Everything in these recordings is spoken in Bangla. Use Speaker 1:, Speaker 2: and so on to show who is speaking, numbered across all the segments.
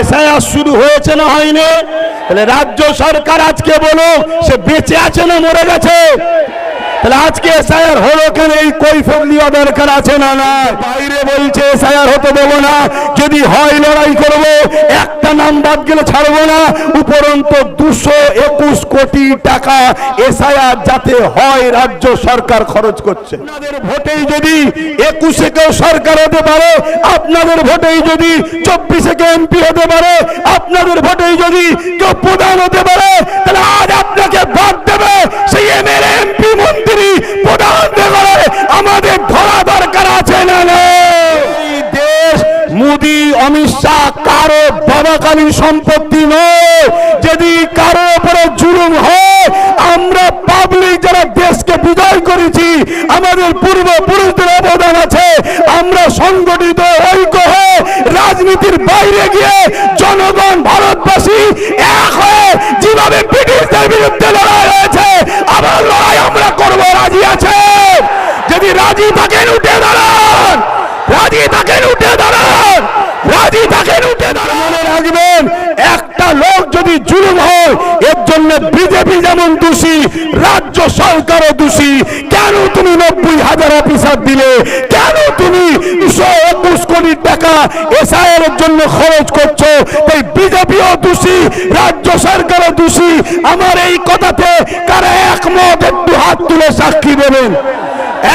Speaker 1: এসআইআর শুরু হয়েছে না হয়নি? তাহলে রাজ্য সরকার আজকে বলুক, সে বেঁচে আছে না মরে গেছে? তাহলে আজকে এসআইআর হলো কেন? এই কৈফত দরকার আছে না না বাইরে বলছে এসআইআর হতে দেবো না। যদি হয় লড়াই করব, একটা নাম বাদ গেলে ছাড়বো না। উপরন্ত দুশো একুশ কোটি টাকা এসআইআর যাতে হয় রাজ্য সরকার খরচ করছে। আপনাদের ভোটেই যদি একুশে কেউ সরকার হতে পারে, আপনাদের ভোটেই যদি চব্বিশে কেউ এমপি হতে পারে, আপনাদের ভোটেই যদি কেউ প্রধান হতে পারে, তাহলে আজ আপনাকে ভোট দেবে সেই এমএলএ এমপি। মন্ত্রী প্রধান আমাদের ধরা দরকার আছে দেশ মোদি, অমিত শাহ কারও বাবাকালীন সম্পত্তি নয়। যদি কারও উপরে জুলুম হয়, আমরা পাবলিক যারা দেশকে বিজয় করেছি, আমাদের পূর্বপুরুষদের অবদান আছে। আমরা সংগঠিত ঐক্য হয়ে রাজনীতির বাইরে গিয়ে জনগণ, ভারতবাসী এক হয়ে যেভাবে ব্রিটিশদের বিরুদ্ধে লড়াই হয়েছে আবার লড়াই আমরা করব রাজি আছে যদি রাজি থাকেন উঠে দাঁড়ান। রাজি থাকেন উঠে দাঁড়ান। রাজি থাকেন উঠে দাঁড়ান। মনে রাখবেন, একটা লোক যদি জুলুম হয়, এর জন্য বিজেপি যেমন দোষী, রাজ্য সরকারও দোষী। কেন তুমি নব্বই হাজার অফিসার দিলে? কেন তুমি দুশো একুশ কোটি টাকা এসআইআর এর জন্য খরচ করছ আমার এই কথাতে কারা একমত, একটু হাত তুলে সাক্ষী দেবেন।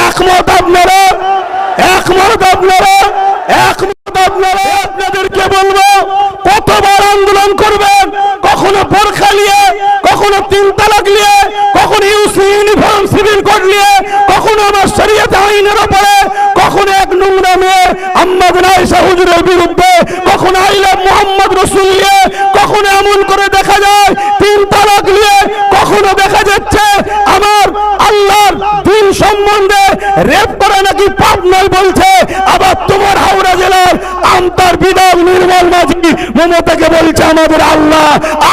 Speaker 1: একমত আপনারা? একমত আপনারা? একমত আপনারা? আপনাদেরকে বলব কতবার আন্দোলন করবেন, কখনো বোরখা নিয়ে, কখনো তিন তালাক নিয়ে, কখনো ইউসি ইউনিফর্ম সিভিল কোড নিয়ে, কখনো আমার শরীয়ত আইনের উপরে কখনো এক নোংরা মেয়ে আম্মাদ নাইসা হুজুরের বিরুদ্ধে, কখনো আইলা মোহাম্মদ রসুল নিয়ে কখনো এমন করে দেখা যায়, তিন তালাক নিয়ে কখনো দেখা যাচ্ছে আমার আল্লাহর দিন সম্বন্ধে রেপ করা নাকি পাপ নয় বলছে। আবার তোমার হাওড়া জেলার আমতার বিধায়ক নির্মল মাঝি মমতাকে বলছে, আমাদের আল্লাহ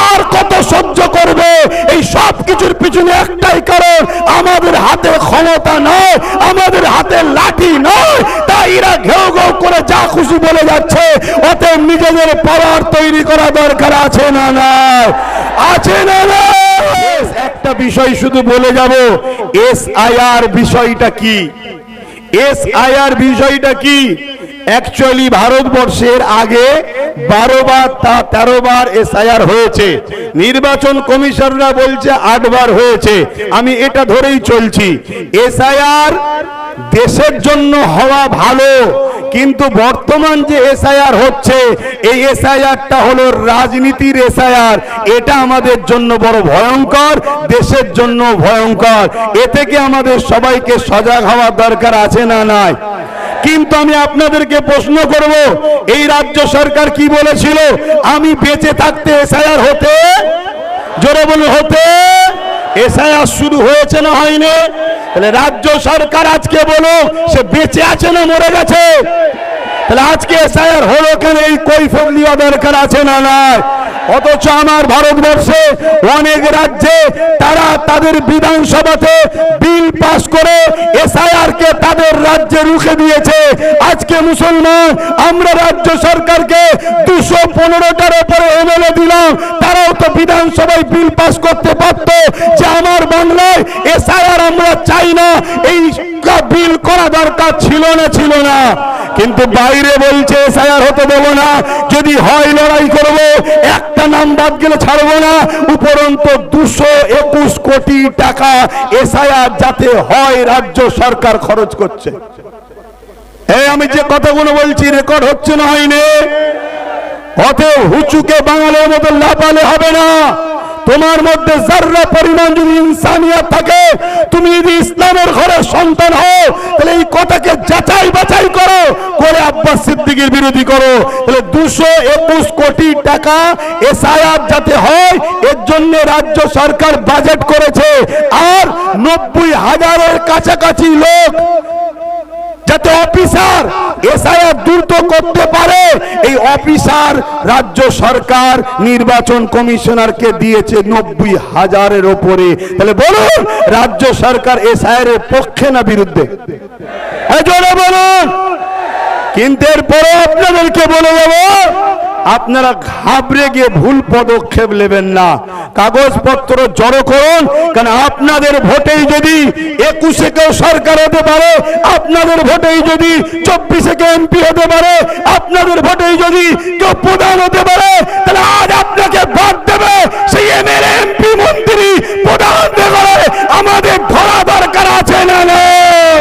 Speaker 1: আর কত সহ্য করবে? এই সব কিছুর পিছনে একটাই কারণ, আমাদের হাতে ক্ষমতা নয়, আমাদের হাতে লাঠি নয় তাই ঘেউ ঘেউ করে যা খুশি বলে যাচ্ছে, অতএব নিজেদের পাওয়ার তৈরি করা দরকার আছে না নাই? আছে না না একটা বিষয় শুধু বলে যাব এস আইআর বিষয়টা কি? এস আইআর বিষয়টা কি? অ্যাকচুয়ালি ভারতবর্ষের আগে বারো বার তা তেরো বার এস এসআইআর হয়েছে। নির্বাচন কমিশনরা বলছে আট বার হয়েছে। আমি এটা ধরেই চলছি। এসআইআর দেশের জন্য হওয়া ভালো। কিন্তু বর্তমান যে এসআইআর হচ্ছে, এই এসআইআরটা হলো রাজনীতির এসআইআর। এটা আমাদের জন্য বড় ভয়ঙ্কর, দেশের জন্য ভয়ঙ্কর। এ থেকে আমাদের সবাইকে সজাগ হওয়ার দরকার আছে না নাই? কিন্তু আমি আপনাদেরকে প্রশ্ন করব, এই রাজ্য সরকার কি বলেছিল? আমি বেঁচে থাকতে এসআইআর হতে, জোরে বলুন, হতে এসআইআর শুরু হয়েছে না হয়নি? তাহলে রাজ্য সরকার আজকে বলো সে বেঁচে আছে না মরে গেছে? তাহলে আজকে এসআইআর হলো কেন? এই কৈফত নেওয়া দরকার আছে না নয় অথচ আমার ভারতবর্ষে অনেক রাজ্যে তারা তাদের বিধানসভাতে বিল পাস করে এসআইআর কে তাদের রাজ্যে রুখে দিয়েছে। আজকে মুসলমান, আমরা রাজ্য সরকারকে দুশো পনেরোটার উপরে এমএলএ দিলাম, তারাও তো বিধানসভায় বিল পাস করতে পারত যে আমার বাংলায় এসআইআর আমরা চাই না, এই বিল করা দরকার ছিল না ছিল না। কিন্তু বাইরে বলছে, এসআইআর হতে দেবো না, যদি হয় লড়াই করব একটা নাম বাদ গেলে ছাড়বো না। উপরন্ত দুশো একুশ কোটি টাকা এসআইআর যাতে হয় রাজ্য সরকার খরচ করছে। আমি যে কথাগুলো বলছি রেকর্ড হচ্ছে না হয়নি। অতএব হুচুকে বাঙালির মতো লাপালে হবে না। তোমার মধ্যে যার্রা পরিমাণ যদি থাকে, তুমি যদি ইসলামের ঘরের সন্তান হও তাহলে এই কথাকে যাচাই বাছাই করো করে আব্বাস সিদ্দিকের বিরোধী করো। তাহলে দুশো একুশ কোটি টাকা এসআইআর যাতে হয়, এর জন্য রাজ্য সরকার বাজেট করেছে। আর নব্বই হাজারের কাছাকাছি লোক যাতে অফিসার এসআইআর দ্রুত করতে পারে, এই অফিসার রাজ্য সরকার নির্বাচন কমিশনারকে দিয়েছে নব্বই হাজারের ওপরে। তাহলে বলুন, রাজ্য সরকার এসআইআর এর পক্ষে না বিরুদ্ধে? বলুন। কিন্তু এরপরে আপনাদেরকে বলে দেবো আপনারা ঘাবড়ে গিয়ে ভুল পদক্ষেপ নেবেন না। কাগজপত্র জড়ো করুন, কারণ আপনাদের ভোটেই যদি একুশে কেউ সরকার হতে পারে, আপনাদের ভোটেই যদি চব্বিশে কেউ এমপি হতে পারে, আপনাদের ভোটেই যদি কেউ প্রধান হতে পারে, তাহলে আজ আপনাকে ভোট দেবে সেই এমএলএ, এমপি, মন্ত্রী প্রধান আমাদের ধরা দরকার আছে না নেই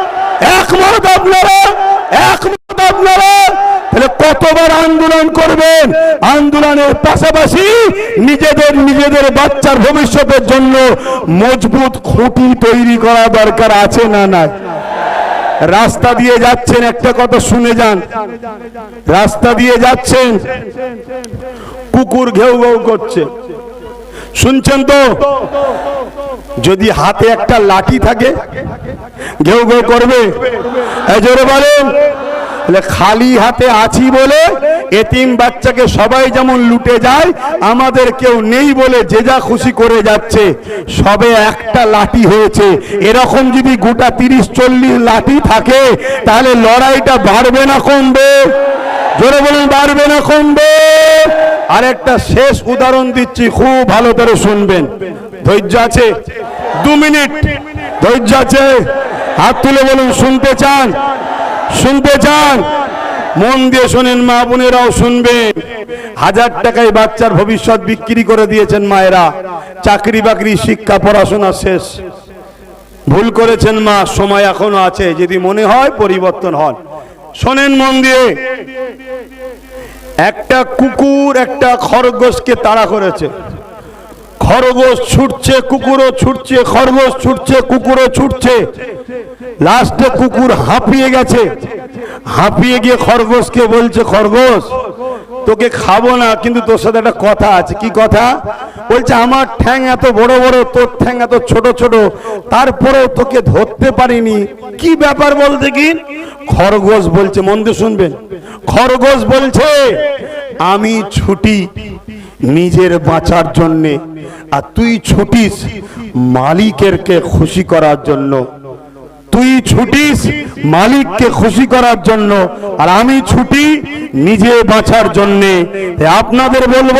Speaker 1: একমত আপনারা একমত আপনারা তাহলে কতবার আন্দোলন করবেন? আন্দোলনের পাশাপাশি নিজেদের নিজেদের বাচ্চার ভবিষ্যতের জন্য মজবুত খুঁটি তৈরি করা দরকার আছে না না রাস্তা দিয়ে যাচ্ছেন, একটা কথা শুনে যান। রাস্তা দিয়ে যাচ্ছেন, কুকুর ঘেউ ঘেউ করছে। শুনছেন তো? যদি হাতে একটা লাঠি থাকে, ঘেউ ঘেউ করবে। জোরে বলেন। খালি হাতে আছি বলে এতিম বাচ্চাকে সবাই যেমন লুটে যায়, আমাদের কেউ নেই বলে যে যা খুশি করে যাচ্ছে। সবে একটা লাঠি হয়েছে। এরকম যদি গোটা তিরিশ চল্লিশ লাঠি থাকে, তাহলে লড়াইটা বাড়বে না কমবে। জোরে বলুন, বাড়বে না কমবে। আর একটা শেষ উদাহরণ দিচ্ছি, খুব ভালো করে শুনবেন। ধৈর্য আছে? দু মিনিট। ধৈর্য আছে? হাত তুলে বলুন, শুনতে চান? শুনতে চান? মন দিয়ে শোনেন, মা বোনেরাও শুনবেন। হাজার টাকায় বাচ্চার ভবিষ্যৎ বিক্রি করে দিয়েছেন মায়েরা। চাকরি বাকরি, শিক্ষা, পড়াশোনা শেষ। ভুল করেছেন মা, সময় এখনও আছে। যদি মনে হয়, পরিবর্তন হন। শোনেন মন দিয়ে। কুকুর একটা খরগোশকে তাড়া করেছে। খরগোশ ছুটছে, কুকুরও ছুটছে, খরগোশ ছুটছে, কুকুরও ছুটছে। লাস্টে কুকুর হাঁপিয়ে গেছে। হাঁপিয়ে গিয়ে খরগোশকে বলছে, খরগোশ, তোকে খাব না, কিন্তু তোর সাথে একটা কথা আছে। কি কথা? বলছে, আমার ঠ্যাং এত বড় বড়, তোর ঠ্যাং এত ছোট ছোট, তারপরেও তোকে ধরতে পারিনি। কি ব্যাপার বলতে কি খরগোশ বলছে, মন দিয়ে শুনবেন। খরগোশ বলছে আমি ছুটি নিজের বাঁচার জন্যে, আর তুই ছুটিস মালিকেরকে খুশি করার জন্য। তুই ছুটিস মালিককে খুশি করার জন্য, আর আমি ছুটি নিজে বাঁচার জন্যে। আপনাদের বলব,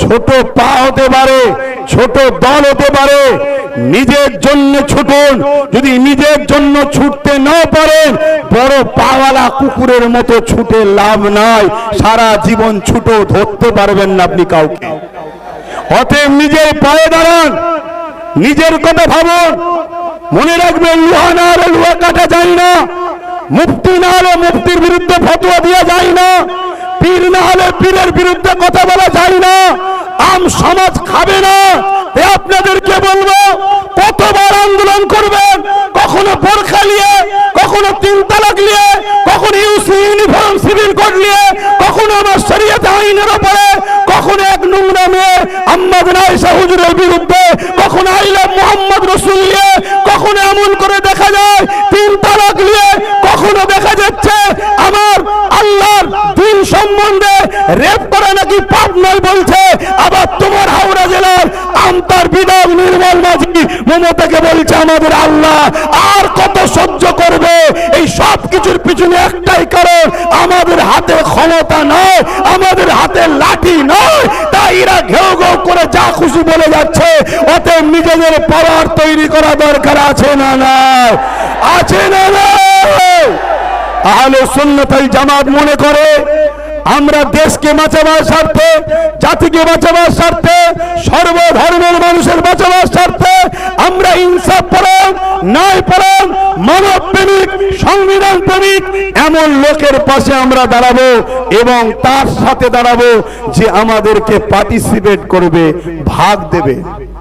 Speaker 1: ছোট পা হতে পারে, ছোট দল হতে পারে নিজের জন্য ছুটুন। যদি নিজের জন্য ছুটতে না পারেন, বড় পাওয়ালা কুকুরের মতো ছুটে লাভ নাই। সারা জীবন ছুটো ধরতে পারবেন না আপনি কাউকে। অতএব নিজের পায়ে দাঁড়ান, নিজের কথা ভাবুন। মনে রাখবেন, লোহা না হলে লোহা কাটা যায় না। মুক্তি না হলে মুক্তির বিরুদ্ধে ফতোয়া দেওয়া যায় না। পীর না হলে পীরের বিরুদ্ধে কথা বলা যায় না। আম সমাজ খাবে না। আপনাদেরকে বলব, কতবার আন্দোলন করবেন, কখনো বোরখা নিয়ে, কখনো তিন তালাক নিয়ে, কখনো ইউসি ইউনিফর্ম সিভিল কোড নিয়ে, কখনো আমার শরীয়তে আইনের উপরে কখনো এক নোংরা মেয়ে আম্মাদ নাইসা হুজুরের বিরুদ্ধে, কখনো আইলাম মোহাম্মদ রসুল নিয়ে, কখনো এমন করে দেখা যায়, তিন তালাক নিয়ে কখনো দেখা যাচ্ছে, আমার আল্লাহর দিন সম্বন্ধে রেপ করা নাকি পাপ নয় বলছে, আবার তোমার হাওড়া জেলার আমতার বিধায়ক নির্মল মাঝি মমতাকে বলছে, আমাদের আল্লাহ আর কত সহ্য করবে? এই সব কিছুর পিছনে একটাই কারণ, আমাদের হাতে ক্ষমতা নয়, আমাদের হাতে লাঠি নয়। তাই এরা ঘেউ ঘেউ করে যা খুশি বলে যাচ্ছে, অতএব নিজেদের পাওয়ার তৈরি করা দরকার আছে না না আছে না না আহলে সুন্নতাল জামাত মনে করে আমরা দেশকে বাঁচাবার স্বার্থে, জাতিকে বাঁচাবার স্বার্থে, সর্বধর্মের মানুষের বাঁচাবার স্বার্থে আমরা ইনসাফ পরম, ন্যায় পরম মানব প্রেমিক সংবিধান প্রেমিক এমন লোকের পাশে আমরা দাঁড়াবো এবং তার সাথে দাঁড়াবো যে আমাদেরকে পার্টিসিপেট করবে, ভাগ দেবে।